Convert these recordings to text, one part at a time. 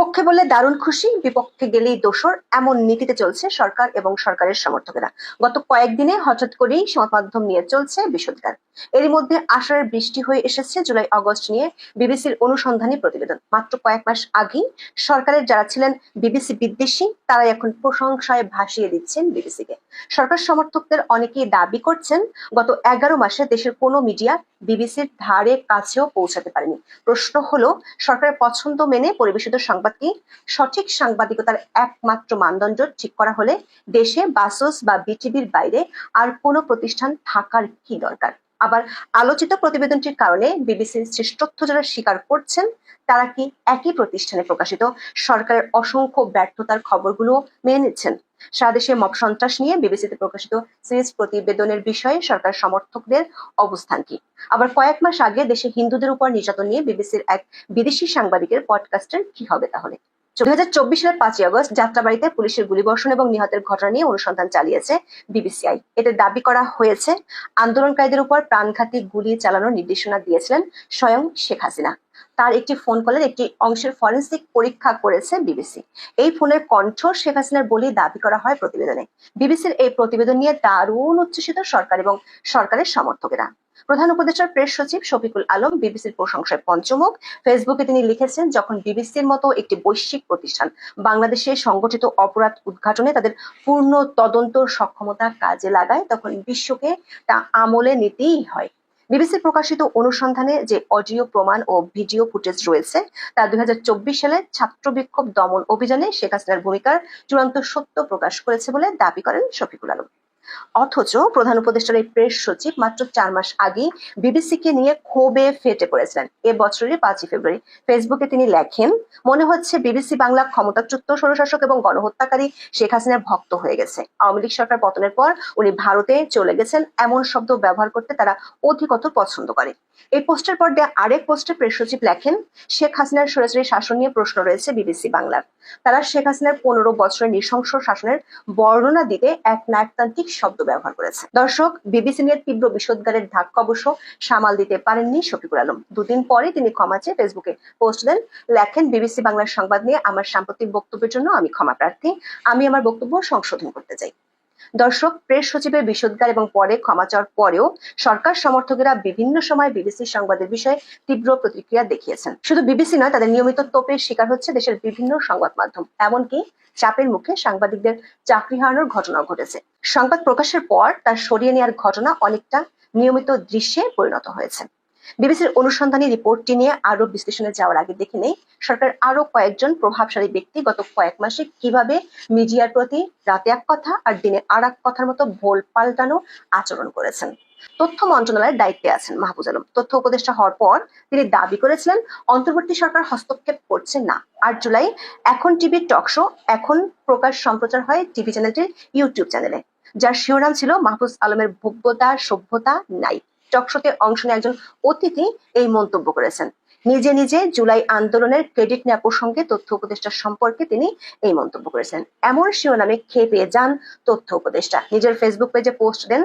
পক্ষে বললে দারুণ খুশি, বিপক্ষে গেলেই দোষর, এমন নীতিতে চলছে সরকার এবং সরকারের সমর্থকেরা। গত কয়েকদিনে হঠাৎ করেই সংবাদ মাধ্যম নিয়ে চলছে বিষোদ্গার এরই মধ্যে আশার বৃষ্টি হয়ে এসেছে জুলাই আগস্ট নিয়ে বিবিসির অনুসন্ধানী প্রতিবেদন। মাত্র কয়েক মাস আগেই সরকারের যারা ছিলেন বিবিসি বিদ্বেষী, তারাই এখন প্রশংসায় ভাসিয়ে দিচ্ছেন বিবিসিকে। সরকার সমর্থকদের অনেকেই দাবি করছেন, গত এগারো মাসে দেশের কোনো মিডিয়া বিবিসির ধারে কাছেও পৌঁছাতে পারেনি। প্রশ্ন হলো সরকারের পছন্দ মেনে পরিবেশিত সংবাদ কি সঠিক সাংবাদিকতার একমাত্র মানদণ্ড ঠিক করা হলে দেশে বাসস বা বিটিভির বাইরে আর কোনো প্রতিষ্ঠান থাকার কি দরকার? আবার আলোচিত প্রতিবেদনটির কারণে বিবিসির শ্রেষ্ঠত্ব যারা স্বীকার করছেন, তারা কি একই প্রতিষ্ঠানে প্রকাশিত সরকারের অসংখ্য ব্যর্থতার খবরগুলো মেনে নিচ্ছেন? সারাদেশে মব সন্ত্রাস নিয়ে বিবিসিতে প্রকাশিত সিরিজ প্রতিবেদনের বিষয়ে সরকার সমর্থকদের অবস্থান কি? আবার কয়েক মাস আগে দেশে হিন্দুদের উপর নির্যাতন নিয়ে বিবিসির এক বিদেশি সাংবাদিকের পডকাস্টের কি হবে তাহলে? দুই হাজার চব্বিশ সালের পাঁচই আগস্ট যাত্রাবাড়িতে পুলিশের গুলিবর্ষণ এবং নিহতের ঘটনা নিয়ে অনুসন্ধান চালিয়েছে বিবিসিআই। এতে দাবি করা হয়েছে, আন্দোলনকারীদের উপর প্রাণঘাতী গুলি চালানোর নির্দেশনা দিয়েছিলেন স্বয়ং শেখ হাসিনা। তার একটি ফোন কলের একটি অংশের ফরেন্সিক পরীক্ষা করেছে বিবিসি এই ফোনের কণ্ঠ শেখ হাসিনার বলে দাবি করা হয় প্রতিবেদনে। বিবিসির এই প্রতিবেদন নিয়ে দারুণ উচ্ছ্বসিত সরকার এবং সরকারের সমর্থকেরা। প্রধান উপদেষ্টার প্রেস সচিব শফিকুল আলম বিবিসির প্রশংসায় পঞ্চমুখ। ফেসবুকে তিনি লিখেছেন, যখন বিবিসির মতো একটি বৈশ্বিক প্রতিষ্ঠান বাংলাদেশে সংগঠিত অপরাধ উদ্ঘাটনে তাদের পূর্ণ তদন্ত সক্ষমতা কাজে লাগায়, তখন বিশ্বকে তা আমলে নিতেই হয়। বিবিসি প্রকাশিত অনুসন্ধানে যে অডিও প্রমাণ ও ভিডিও ফুটেজ রয়েছে, তা দু হাজার চব্বিশ সালে ছাত্র বিক্ষোভ দমন অভিযানে শেখ হাসিনার ভূমিকার চূড়ান্ত সত্য প্রকাশ করেছে বলে দাবি করেন শফিকুল আলম। অথচ প্রধান উপদেষ্টার এই প্রেস সচিব মাত্র চার মাস আগেই বিবিসিকে নিয়ে ক্ষোভে ফেটে পড়েছিলেন। এ বছরের পাঁচই ফেব্রুয়ারি ফেসবুকে তিনি লেখেন, মনে হচ্ছে বিবিসি বাংলা ক্ষমতাচ্যুত স্বৈরশাসক এবং গণহত্যাকারী শেখ হাসিনার ভক্ত হয়ে গেছে। আওয়ামী লীগ সরকার পতনের পর উনি ভারতে চলে গেছেন। এমন শব্দ ব্যবহার করতে তারা অধিকতর পছন্দ করে। এই পোস্টের পর দেয়া আরেক পোস্টে প্রেস সচিব লেখেন, শেখ হাসিনার সরাসরি শাসন নিয়ে প্রশ্ন রয়েছে বিবিসি বাংলার। তারা শেখ হাসিনার পনেরো বছরের নৃশংস শাসনের বর্ণনা দিতে এক নায়কতান্ত্রিক শব্দ ব্যবহার করেছে। দর্শক, বিবিসি নিয়ে তীব্র বিষোদ্গারের ধাক্কা অবশ্য সামাল দিতে পারেননি শফিকুর আলম। দুদিন পরে তিনি ক্ষমা চেয়ে ফেসবুকে পোস্ট দেন, লেখেন, বিবিসি বাংলার সংবাদ নিয়ে আমার সাম্প্রতিক বক্তব্যের জন্য আমি ক্ষমা প্রার্থী। আমি আমার বক্তব্য সংশোধন করতে চাই। দর্শক, প্রেস সচিবের বিষোদ্গার এবং পরে ক্ষমা চাওয়ার পরেও সরকার সমর্থকেরা বিভিন্ন সময় বিবিসি সংবাদের বিষয়ে তীব্র প্রতিক্রিয়া দেখিয়েছেন। শুধু বিবিসি নয়, তাদের নিয়মিত তোপের শিকার হচ্ছে দেশের বিভিন্ন সংবাদ মাধ্যম। এমনকি চাপের মুখে সাংবাদিকদের চাকরি হারানোর ঘটনাও ঘটেছে। সংবাদ প্রকাশের পর তার সরিয়ে নেওয়ার ঘটনা অনেকটা নিয়মিত দৃশ্যে পরিণত হয়েছে। বিবিসির অনুসন্ধানী রিপোর্টটি নিয়ে আরও বিশ্লেষণে যাওয়ার আগে দেখে নেই। সরকার আরও কয়েকজন প্রভাবশালী ব্যক্তি গত কয়েক মাসে কীভাবে মিডিয়ার প্রতি রাতে এক কথা আর দিনে আর এক কথার মতো ভোল পাল্টানো আচরণ করেছেন। তথ্য মন্ত্রণালয়ের দায়িত্বে আছেন মাহবুজ আলম। তথ্য উপদেষ্টা হওয়ার পর তিনি দাবি করেছিলেন, অন্তর্বর্তী সরকার হস্তক্ষেপ করছে না। আট জুলাই এখন টিভির টক শো, এখন প্রকাশ সম্প্রচার হয় টিভি চ্যানেলটির ইউটিউব চ্যানেলে। যার শিরোনাম ছিল মাহফুজ আলমের ভোগ্যতা সভ্যতা, নাই। টকশোতে অংশ নেওয়া একজন অতিথি এই মন্তব্য করেছেন। নিজে নিজে জুলাই আন্দোলনের ক্রেডিট নেওয়া প্রসঙ্গে তথ্য উপদেষ্টা সম্পর্কে তিনি এই মন্তব্য করেছেন। এমন শিরোনামে খেয়ে পেয়ে যান তথ্য উপদেষ্টা। নিজের ফেসবুক পেজে পোস্ট দেন,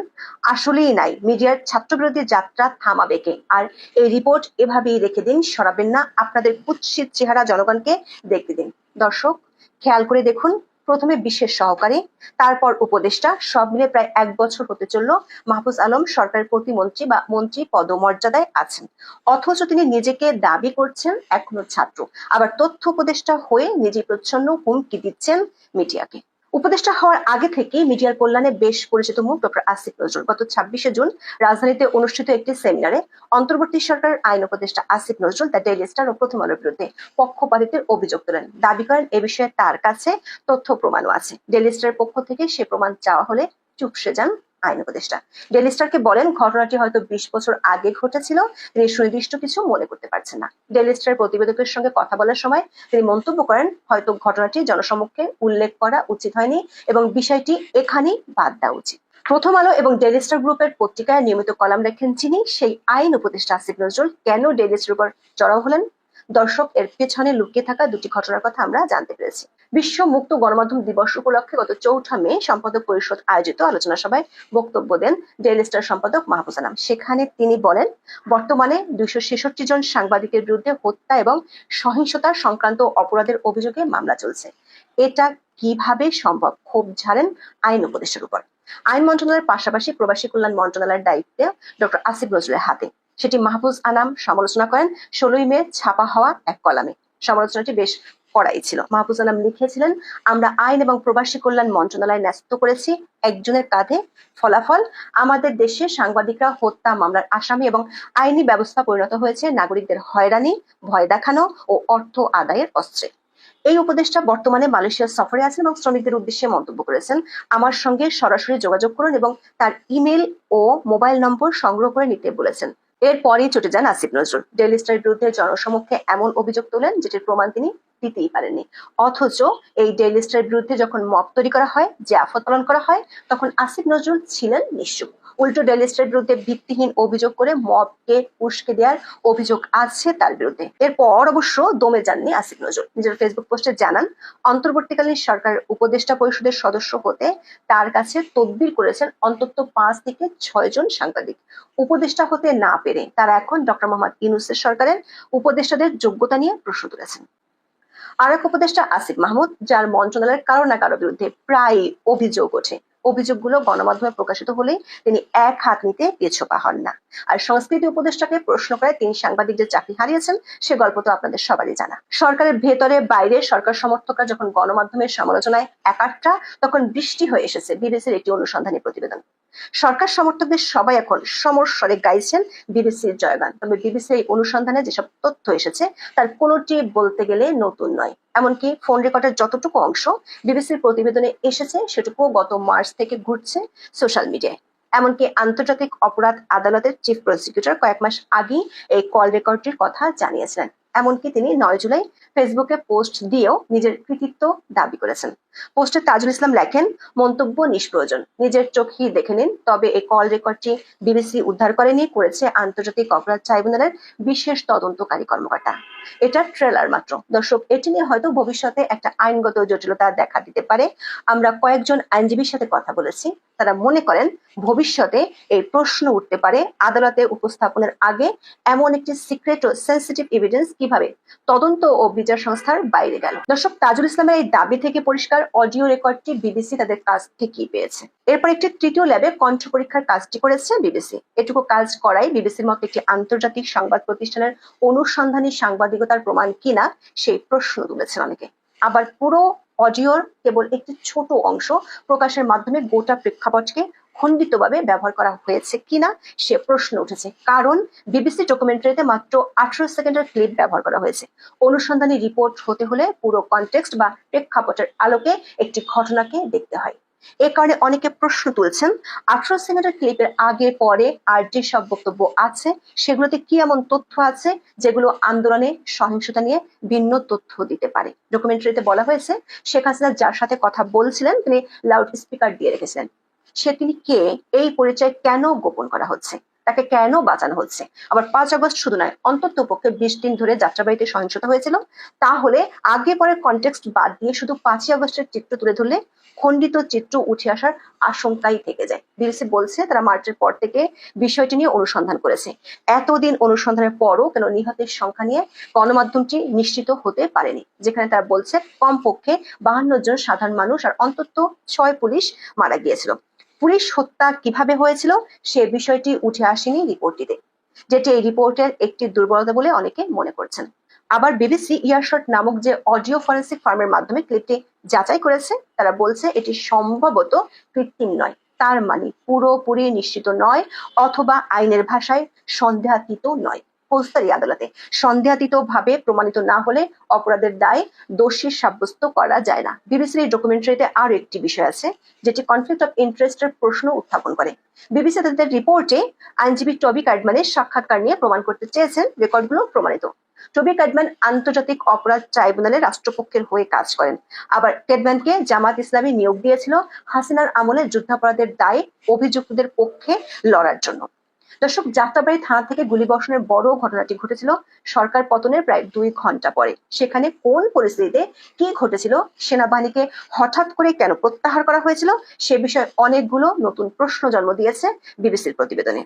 আসলেই নাই, মিডিয়ার ছাত্রবিরোধী যাত্রা থামাবে কে? আর এই রিপোর্ট এভাবেই রেখে দিন, সরাবেন না। আপনাদের কুৎসিত চেহারা জনগণকে দেখতে দিন। দর্শক, খেয়াল করে দেখুন প্রথমে বিশেষ সহকারী, তারপর উপদেষ্টা, সব মিলে প্রায় এক বছর হতে চলল মাহফুজ আলম সরকারের প্রতিমন্ত্রী বা মন্ত্রী পদমর্যাদায় আছেন। অথচ তিনি নিজেকে দাবি করছেন এখনও ছাত্র। আবার তথ্য উপদেষ্টা হয়ে নিজে প্রচ্ছন্ন হুমকি দিচ্ছেন মিডিয়াকে। উপদেষ্টা হওয়ার আগে থেকে মিডিয়ার কল্যাণে বেশ পরিচিত মুখ ডক্টর আসিফ নজরুল। গত ছাব্বিশে জুন রাজধানীতে অনুষ্ঠিত একটি সেমিনারে অন্তর্বর্তী সরকারের আইন উপদেষ্টা Asif Nazrul, the daily star ও প্রথম আলোর বিরুদ্ধে পক্ষপাতিত্বের অভিযোগ তোলেন। দাবি করেন, এ বিষয়ে তার কাছে তথ্য প্রমাণও আছে। ডেইলি স্টারের পক্ষ থেকে সে প্রমাণ চাওয়া হলে চুপসে যান। আইন উপদেষ্টা ডেইলি স্টারকে বলেন, ঘটনাটি হয়তো বিশ বছর আগে ঘটেছিল, তিনি সুনির্দিষ্ট কিছু মনে করতে পারছেন না। ডেইলি স্টার প্রতিবেদকের সঙ্গে কথা বলার সময় তিনি মন্তব্য করেন, হয়তো ঘটনাটি জনসমক্ষে উল্লেখ করা উচিত হয়নি এবং বিষয়টি এখানেই বাদ দেওয়া উচিত। প্রথম আলো এবং ডেইলি স্টার গ্রুপের পত্রিকায় নিয়মিত কলাম লেখেন যিনি সেই আইন উপদেষ্টা আসিফ নজরুল কেন ডেইলি স্টার উপর চড়াও হলেন? দর্শক এর পেছনে লুকিয়ে থাকা দুটি ঘটনার কথা আমরা জানতে পেরেছি। বিশ্ব মুক্ত গণমাধ্যম দিবস উপলক্ষে গত চৌঠা মে সম্পাদক পরিষদ আয়োজিত আলোচনা সভায় বক্তব্য দেন ডেইলি স্টার সম্পাদক মাহফুজ আনাম সেখানে তিনি বলেন, বর্তমানে দুইশো ছেষট্টি জন সাংবাদিকের বিরুদ্ধে হত্যা এবং সহিংসতা সংক্রান্ত অপরাধের অভিযোগে মামলা চলছে। এটা কীভাবে সম্ভব? ক্ষোভ ঝাড়েন আইন উপদেশের উপর। আইন মন্ত্রণালয়ের পাশাপাশি প্রবাসী কল্যাণ মন্ত্রণালয়ের দায়িত্বে ডক্টর আসিফ নজরুলের হাতে। সেটি মাহফুজ আনাম সমালোচনা করেন। ষোলোই মে ছাপা হওয়া এক কলামে। সমালোচনাটি বেশ কড়াই ছিল। মাহফুজ আনাম লিখেছিলেন, আমরা আইন এবং প্রবাসী কল্যাণ মন্ত্রণালয় ন্যস্ত করেছি। একজনের কাঁধে ফলাফল। আমাদের দেশে সাংবাদিকরা হত্যা, মামলার আসামি এবং আইনি ব্যবস্থা পরিণত হয়েছে। নাগরিকদের হয়রানি, ভয় দেখানো ও অর্থ আদায়ের অস্ত্রে। এই উপদেষ্টা বর্তমানে মালয়েশিয়া সফরে আছেন এবং শ্রমিকদের উদ্দেশ্যে মন্তব্য করেছেন। আমার সঙ্গে সরাসরি যোগাযোগ করুন এবং তার ইমেল ও মোবাইল নম্বর সংগ্রহ করে নিতে বলেছেন। এরপরই চটে যান আসিফ নজরুল। ডেইলি স্টারের বিরুদ্ধে জনসমক্ষে এমন অভিযোগ তোলেন যেটির প্রমাণ তিনি দিতেই পারেননি। অথচ এই ডেইলি স্টারের বিরুদ্ধে যখন মপ তৈরি করা হয়, যে আফত পালন করা হয়, তখন আসিফ নজরুল ছিলেন নিশ্চুপ উল্টো ডেইলি স্টারের বিরুদ্ধে ভিত্তিহীন অভিযোগ করে মবকে উস্কে দেওয়ার অভিযোগ আছে তার বিরুদ্ধে। এরপর অবশ্য দমে যাননি আসিফ নজরুল। নিজের ফেসবুক পোস্টে জানান, অন্তর্বর্তীকালীন সরকারের উপদেষ্টা পরিষদের সদস্য হতে তার কাছে তদবির করেছেন অন্তত পাঁচ থেকে ছয় জন সাংবাদিক। উপদেষ্টা হতে না পেরে তারা এখন ডক্টর মোহাম্মদ ইউনুসের সরকারের উপদেষ্টাদের যোগ্যতা নিয়ে প্রশ্ন তুলেছেন। আর এক উপদেষ্টা আসিফ মাহমুদ, যার মন্ত্রণালয়ের কারও না কারও বিরুদ্ধে প্রায় অভিযোগ ওঠে। অভিযোগগুলো গণমাধ্যমে প্রকাশিত হলে তিনি এক হাত নিতে পেছোপা হন না। আর সংস্কৃতি উপদেষ্টাকে প্রশ্ন করে তিনি সাংবাদিকদের চাকরি হারিয়েছেন, সে গল্প তো আপনাদের সবারই জানা। সরকারের ভেতরে বাইরে সরকার সমর্থকরা যখন গণমাধ্যমের সমালোচনায় একাট্টা তখন বৃষ্টি হয়ে এসেছে। বিবিসির একটি অনুসন্ধানী প্রতিবেদন। সরকার সমর্থকদের সবাই এখন সমর স্বরে গাইছেন বিবিসির জয়গান। তবে বিবিসি এই অনুসন্ধানে যেসব তথ্য এসেছে, তার কোনোটি বলতে গেলে নতুন নয়। এমনকি ফোন রেকর্ডের যতটুকু অংশ বিবিসির প্রতিবেদনে এসেছে সেটুকু গত মার্চ থেকে ঘুরছে সোশ্যাল মিডিয়ায়। এমনকি আন্তর্জাতিক অপরাধ আদালতের চিফ প্রসিকিউটর কয়েক মাস আগেই এই কল রেকর্ডটির কথা জানিয়েছিলেন। এমনকি তিনি নয় জুলাই ফেসবুকে পোস্ট দিয়েও নিজের কৃতিত্ব দাবি করেছেন। পোস্টে তাজুল ইসলাম লেখেন, মন্তব্য নিষ্প্রয়োজন। নিজের চোখেই দেখে নিন, তবে এই কল রেকর্ডটি বিবিসি উদ্ধার করেনি, করেছে আন্তর্জাতিক অপরাধ ট্রাইব্যুনালের বিশেষ তদন্তকারী কর্মকর্তা। এটা ট্রেলার মাত্র। দর্শক, এটি নিয়ে হয়তো ভবিষ্যতে একটা আইনগত জটিলতা দেখা দিতে পারে। আমরা কয়েকজন আইনজীবীর সাথে কথা বলেছি। তারা মনে করেন, ভবিষ্যতে এই প্রশ্ন উঠতে পারে আদালতে উপস্থাপনের আগে এমন একটি সিক্রেট ও সেন্সিটিভ এভিডেন্স কীভাবে তদন্ত ও বিচার সংস্থার বাইরে গেল। দর্শক, তাজুল ইসলামের এই দাবি থেকে পরিষ্কার, অডিও রেকর্ডটি বিবিসি তাদের কাছ থেকেই পেয়েছে। এরপর একটি তৃতীয় ল্যাবে কণ্ঠ পরীক্ষার কাজটি করেছে বিবিসি। এটুকু কাজ করাই বিবিসির মতো একটি আন্তর্জাতিক সংবাদ প্রতিষ্ঠানের অনুসন্ধানী সাংবাদিকতার প্রমাণ কিনা, সেই প্রশ্ন তুলেছেন অনেকে। আবার পুরো অডিওর কেবল একটি ছোট অংশ প্রকাশের মাধ্যমে গোটা প্রেক্ষাপটকে খণ্ডিতভাবে ব্যবহার করা হয়েছে কিনা, সে প্রশ্ন উঠেছে। কারণ বিবিসি ডকুমেন্টারিতে মাত্র আঠারো সেকেন্ডের ক্লিপ ব্যবহার করা হয়েছে। অনুসন্ধানী রিপোর্ট হতে হলে পুরো কনটেক্সট বা প্রেক্ষাপটের আলোকে একটি ঘটনাকে দেখতে হয়। এ কারণে অনেকে প্রশ্ন তুলছেন আঠারো সেকেন্ডের ক্লিপের আগে, পরে আর যে সব বক্তব্য আছে, সেগুলোতে কি এমন তথ্য আছে যেগুলো আন্দোলনে সহিংসতা নিয়ে ভিন্ন তথ্য দিতে পারে? ডকুমেন্টারিতে বলা হয়েছে, শেখ হাসিনা যার সাথে কথা বলছিলেন, তিনি লাউড স্পিকার দিয়ে রেখেছেন সে তিনি কে? এই পরিচয় কেন গোপন করা হচ্ছে? তাকে কেন বাঁচানো হচ্ছে? আবার পাঁচ আগস্ট শুধু নয়, অন্তত পক্ষে বিশ দিন ধরে যাত্রাবাড়িতে সহিংসতা হয়েছিল। তাহলে আগে পরের কনটেক্সট বাদ দিয়ে শুধু পাঁচই আগস্টের চিত্র তুলে ধরলে খণ্ডিত চিত্র উঠে আসার আশঙ্কাই থেকে যায়। বিবিসি বলছে তারা মার্চের পর থেকে বিষয়টি নিয়ে অনুসন্ধান করেছে। এতদিন অনুসন্ধানের পরও কেন নিহতের সংখ্যা নিয়ে গণমাধ্যমটি নিশ্চিত হতে পারেনি, যেখানে তারা বলছে কমপক্ষে বাহান্ন জন সাধারণ মানুষ আর অন্তত ছয় পুলিশ মারা গিয়েছিল। পুলিশ হত্যা কীভাবে হয়েছিল সে বিষয়টি উঠে আসেনি রিপোর্টটিতে, যেটি এই রিপোর্টের একটি দুর্বলতা বলে অনেকে মনে করছেন। আবার বিবিসি ইয়ারশট নামক যে অডিও ফরেন্সিক ফার্মের মাধ্যমে ক্লিপটি যাচাই করেছে, তারা বলছে এটি সম্ভবত কৃত্রিম নয়, তার মানে পুরোপুরি নিশ্চিত নয় অথবা আইনের ভাষায় সন্দেহাতীত নয়। ফৌজদারি আদালতে। সন্দেহাতীত ভাবে প্রমাণিত না হলে অপরাধের দায় দোষী সাব্যস্ত করা যায় না। বিবিসির এই ডকুমেন্টারিতে আরও একটি বিষয় আছে, যেটি কনফ্লিক্ট অফ ইন্টারেস্টের প্রশ্ন উত্থাপন করে। বিবিসি তাদের রিপোর্টে আইনজীবী টবি কার্ডম্যানের সাক্ষাৎকার নিয়ে প্রমাণ করতে চেয়েছেন, রেকর্ডগুলো প্রমাণিত। টবি কাডম্যান আন্তর্জাতিক অপরাধ ট্রাইব্যুনালে রাষ্ট্রপক্ষের হয়ে কাজ করেন। আবার কেডম্যানকে জামাত ইসলামী নিয়োগ দিয়েছিল হাসিনার আমলে যুদ্ধাপরাধের দায়ে অভিযুক্তদের পক্ষে লড়ার জন্য। দর্শক যাত্রাবাড়ি থানা থেকে গুলিবর্ষণের বড় ঘটনাটি ঘটেছিল সরকার পতনের প্রায় দুই ঘণ্টা পরে। সেখানে কোন পরিস্থিতিতে কি ঘটেছিল, সেনাবাহিনীকে হঠাৎ করে কেন প্রত্যাহার করা হয়েছিল, সে বিষয়ে অনেকগুলো নতুন প্রশ্ন জন্ম দিয়েছে বিবিসির প্রতিবেদনে।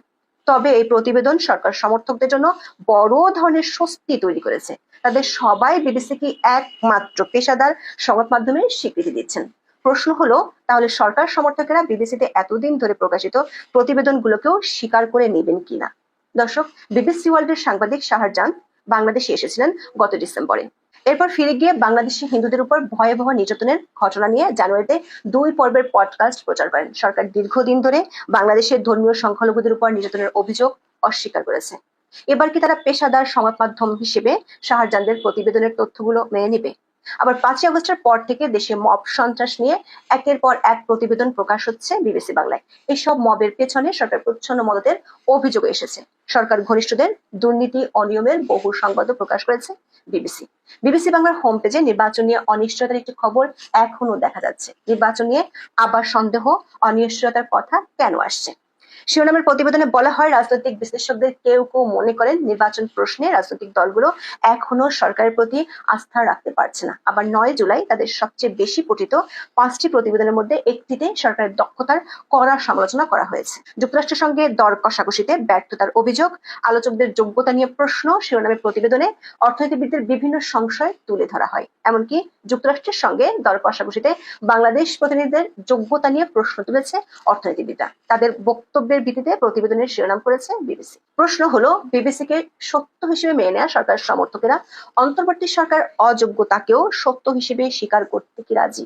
তবে এই প্রতিবেদন সরকার সমর্থকদের জন্য বড় ধরনের স্বস্তি তৈরি করেছে। তাদের সবাই বিবিসি কি একমাত্র পেশাদার সংবাদ মাধ্যমে স্বীকৃতি দিচ্ছেন। প্রশ্ন হলো, তাহলে সরকার সমর্থকেরা বিবিসিতে এতদিন ধরে প্রকাশিত প্রতিবেদনগুলোকেও স্বীকার করে নেবেন কিনা? দর্শক, বিবিসি ওয়ার্ল্ডের সাংবাদিক শাহরজান বাংলাদেশে এসেছিলেন গত ডিসেম্বরে। এরপর ফিরে গিয়ে বাংলাদেশি হিন্দুদের উপর ভয়াবহ নির্যাতনের ঘটনা নিয়ে জানুয়ারিতে দুই পর্বের পডকাস্ট প্রচার করেন। সরকার দীর্ঘদিন ধরে বাংলাদেশের ধর্মীয় সংখ্যালঘুদের উপর নির্যাতনের অভিযোগ অস্বীকার করেছে। এবার কি তারা পেশাদার সংবাদ মাধ্যম হিসেবে শাহজানদের প্রতিবেদনের তথ্যগুলো মেনে নেবে? আবার পাঁচই আগস্টের পর থেকে দেশে মব সন্ত্রাস নিয়ে একের পর এক প্রতিবেদন প্রকাশ হচ্ছে বিবিসি বাংলায়। এইসব মবের পেছনে সরকার প্রচ্ছন্ন মদতের অভিযোগ এসেছে। সরকার ঘনিষ্ঠদের দুর্নীতি অনিয়মের বহু সংবাদও প্রকাশ করেছে বিবিসি। বিবিসি বাংলার হোম পেজে নির্বাচন নিয়ে অনিশ্চয়তার একটি খবর এখনও দেখা যাচ্ছে। নির্বাচন নিয়ে আবার সন্দেহ, অনিশ্চয়তার কথা কেন আসছে? শিরোনামের প্রতিবেদনে বলা হয়, রাজনৈতিক বিশ্লেষকদের কেউ কেউ মনে করেন নির্বাচন প্রশ্নে রাজনৈতিক দলগুলো এখনও সরকারের প্রতি আস্থা রাখতে পারছে না। আবার নয় জুলাই তাদের সবচেয়ে বেশি পঠিত পাঁচটি প্রতিবেদনের মধ্যে একটিতে সরকারের দক্ষতার কড়া সমালোচনা করা হয়েছে। যুক্তরাষ্ট্রের সঙ্গে দর কষাকষিতে ব্যর্থতার অভিযোগ, আলোচকদের যোগ্যতা নিয়ে প্রশ্ন শিরোনামের প্রতিবেদনে অর্থনীতিবিদদের বিভিন্ন সংশয় তুলে ধরা হয়। এমনকি যুক্তরাষ্ট্রের সঙ্গে দর কষাকষিতে বাংলাদেশ প্রতিনিধিদের যোগ্যতা নিয়ে প্রশ্ন তুলেছে অর্থনীতিবিদরা। তাদের বক্তব্যের ভিত্তিতে প্রতিবেদনের শিরোনাম করেছে বিবিসি। প্রশ্ন হলো বিবিসি কে সত্য হিসেবে মেনে নেওয়া সরকার সমর্থকেরা? অন্তর্বর্তী সরকার অযোগ্যতাকেও সত্য হিসেবে স্বীকার করতে কি রাজি?